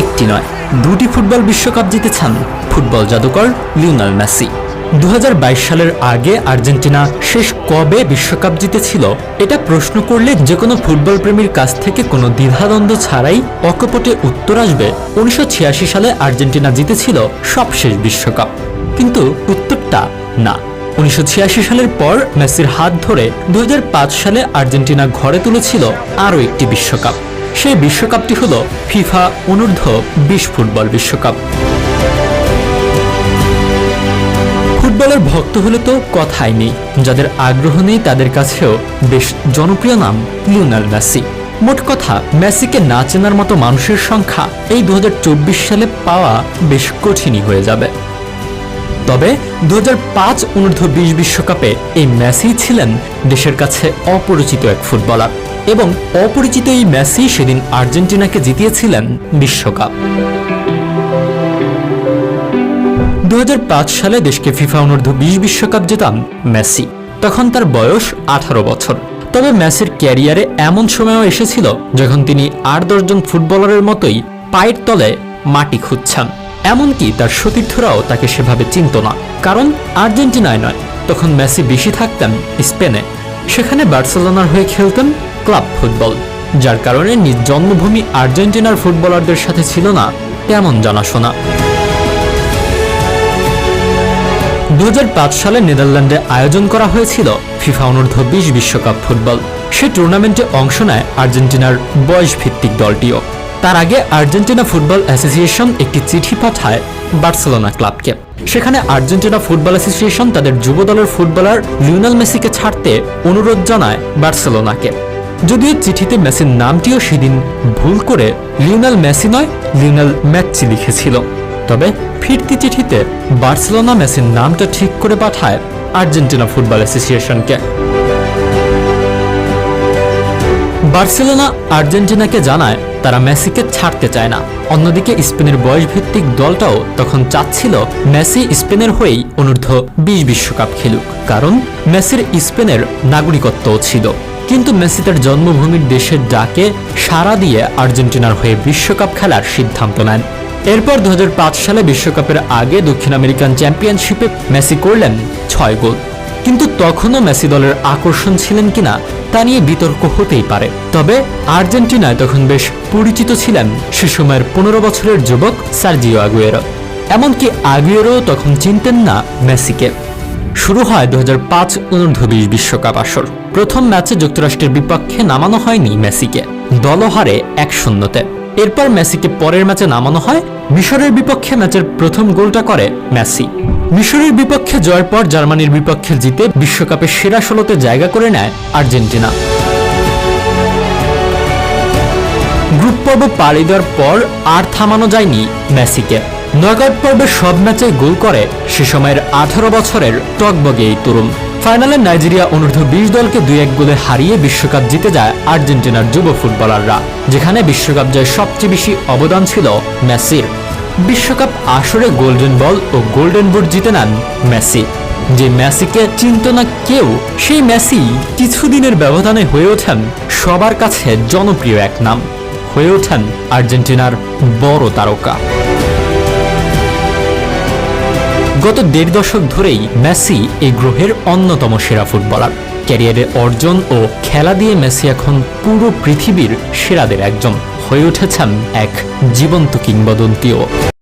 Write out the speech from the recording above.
একটি নয়। দুটি ফুটবল বিশ্বকাপ জিতেছেন ফুটবল জাদুকর লিওনাল মেসি। দু হাজার বাইশ সালের আগে আর্জেন্টিনা শেষ কবে বিশ্বকাপ জিতেছিল, এটা প্রশ্ন করলে যে কোনো ফুটবল প্রেমীর কাছ থেকে কোনো দ্বিধাদ্বন্দ্ব ছাড়াই অকপটে উত্তর আসবে। উনিশশো ছিয়াশি সালে আর্জেন্টিনা জিতেছিল সবশেষ বিশ্বকাপ। কিন্তু উত্তরটা না। উনিশশো ছিয়াশি সালের পর মেসির হাত ধরে দু হাজার পাঁচ সালে আর্জেন্টিনা ঘরে তুলেছিল আরও একটি বিশ্বকাপ। সেই বিশ্বকাপটি হল ফিফা অনূর্ধ্ব বিশ ফুটবল বিশ্বকাপ। ফুটবলের ভক্ত হলে তো কথাই নেই। যাদের আগ্রহ নেই তাদের কাছেও বেশ জনপ্রিয় নাম লিওনাল মেসি। মোট কথা, মেসিকে না চেনার মতো মানুষের সংখ্যা এই দু হাজার চব্বিশ সালে পাওয়া বেশ কঠিনই হয়ে যাবে। তবে দু হাজার পাঁচ অনূর্ধ্ব বিশ বিশ্বকাপে এই মেসি ছিলেন দেশের কাছে অপরিচিত এক ফুটবলার এবং অপরিচিত এই মেসি সেদিন আর্জেন্টিনাকে জিতিয়েছিলেন বিশ্বকাপ। দু হাজার পাঁচ সালে দেশকে ফিফা অনূর্ধ্ব বিশ বিশ্বকাপ জেতান মেসি। তখন তার বয়স আঠারো বছর। তবে মেসির ক্যারিয়ারে এমন সময়ও এসেছিল যখন তিনি আট দশজন ফুটবলারের মতোই পায়ের তলে মাটি খুঁজছেন। এমনকি তার সতীর্থরাও তাকে সেভাবে চিনত না। কারণ আর্জেন্টিনায় নয়। তখন মেসি বেশি থাকতেন স্পেনে। সেখানে বার্সেলোনার হয়ে খেলতেন ক্লাব ফুটবল। যার কারণে নিজ জন্মভূমি আর্জেন্টিনার ফুটবলারদের সাথে ছিল না তেমন জানাশোনা। দু হাজার পাঁচ সালে নেদারল্যান্ডে আয়োজন করা হয়েছিল ফিফা অনূর্ধ্ব বিশ বিশ্বকাপ ফুটবল। সে টুর্নামেন্টে অংশ নেয় আর্জেন্টিনার বয়স ভিত্তিক দলটিও। তার আগে আর্জেন্টিনা ফুটবল অ্যাসোসিয়েশন একটি চিঠি পাঠায় বার্সেলোনা ক্লাবকে। সেখানে আর্জেন্টিনা ফুটবল অ্যাসোসিয়েশন তাদের যুব দলের ফুটবলার লিওনাল মেসিকে ছাড়তে অনুরোধ জানায় বার্সেলোনাকে। যদিও চিঠিতে মেসির নামটিও সেদিন ভুল করে লিওনাল মেসি নয়, লিওনাল ম্যাকচি লিখেছিল। তবে ফিরতি চিঠিতে বার্সেলোনা মেসির নামটা ঠিক করে পাঠায় আর্জেন্টিনা ফুটবল অ্যাসোসিয়েশনকে। বার্সেলোনা আর্জেন্টিনাকে জানায় তারা মেসিকে ছাড়তে চায় না। অন্যদিকে স্পেনের বয়সভিত্তিক দলটাও তখন চাচ্ছিল মেসি স্পেনের হয়েই অনূর্ধ্ব বিশ বিশ্বকাপ খেলুক। কারণ মেসির স্পেনের নাগরিকত্বও ছিল। কিন্তু মেসি তার জন্মভূমির দেশের ডাকে সাড়া দিয়ে আর্জেন্টিনার হয়ে বিশ্বকাপ খেলার সিদ্ধান্ত নেন। এরপর দু হাজার পাঁচ সালে বিশ্বকাপের আগে দক্ষিণ আমেরিকান চ্যাম্পিয়নশিপে মেসি করলেন ছয় গোল। কিন্তু তখনও মেসি দলের আকর্ষণ ছিলেন কিনা তা নিয়ে বিতর্ক হতেই পারে। তবে আর্জেন্টিনায় তখন বেশ পরিচিত ছিলেন সে সময়ের পনেরো বছরের যুবক সার্জিও আগুয়েরো। এমনকি আগুয়েরো তখন চিনতেন না মেসিকে। শুরু হয় দু হাজার পাঁচ অনূর্ধ্ব বিশ বিশ্বকাপ আসর। প্রথম ম্যাচে যুক্তরাষ্ট্রের বিপক্ষে নামানো হয়নি মেসিকে। দলহারে এক শূন্যতে। এরপর মেসিকে পরের ম্যাচে নামানো হয়। মিশরের বিপক্ষে ম্যাচের প্রথম গোলটা করে মেসি। মিশরের বিপক্ষে জয়ের পর জার্মানির বিপক্ষে জিতে বিশ্বকাপের সেরা ষোলোতে জায়গা করে নেয় আর্জেন্টিনা। গ্রুপ পর্ব পাড়ি দেওয়ার পর আর থামানো যায়নি মেসিকে। নকআউট পর্বের সব ম্যাচে গোল করে, সে সময়ের আঠারো বছরের টকবগে এই তরুণ। ফাইনালে নাইজেরিয়া অনূর্ধ্ব বিশ দলকে দুই এক গোলে হারিয়ে বিশ্বকাপ জিতে যায় আর্জেন্টিনার যুব ফুটবলাররা, যেখানে বিশ্বকাপ জয়ে সবচেয়ে বেশি অবদান ছিল মেসির। বিশ্বকাপ আসরে গোল্ডেন বল ও গোল্ডেন বুট জিতে নেন মেসি। যে মেসিকে চিনত না কেউ, সেই মেসি কিছুদিনের ব্যবধানে হয়ে ওঠেন সবার কাছে জনপ্রিয় এক নাম। হয়ে ওঠেন আর্জেন্টিনার বড় তারকা। গত দেড় দশক ধরেই মেসি এই গ্রহের অন্যতম সেরা ফুটবলার। ক্যারিয়ারের অর্জন ও খেলা দিয়ে মেসি এখন পুরো পৃথিবীর সেরাদের একজন। হয়ে উঠেছেন এক জীবন্ত কিংবদন্তিও।